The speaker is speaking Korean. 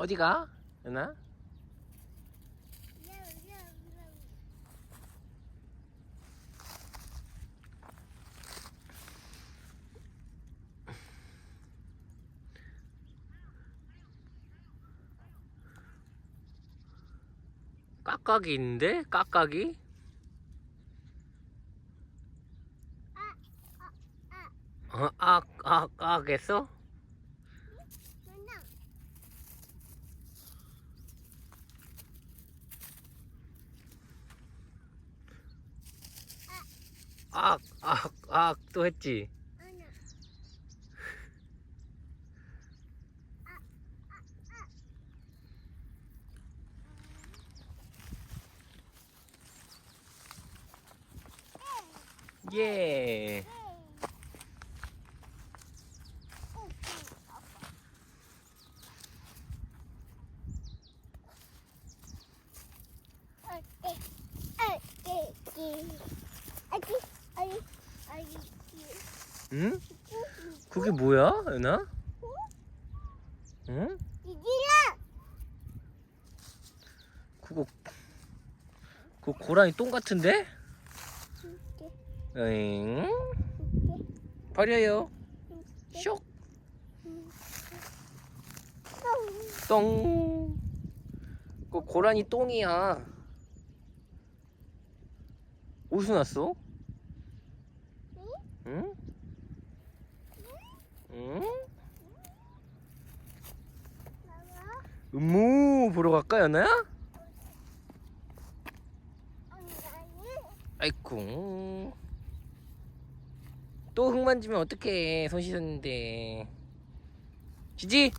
어디가? 연아? 깍깍이 있는데? 깍깍이? 어, 악, 악, 악 했어? 악, 악, 악, 또 했지? 예. 응? 그게 뭐야, 연아? 응? 그거, 그거 고라니 똥 같은데? 응? 버려요. 쇽. 똥. 그 고라니 똥이야. 어디서 났어? 응? 응? 음무 보러 갈까 연아야? 아이쿠. 또 흙 만지면 어떡해 손 씻었는데. 지지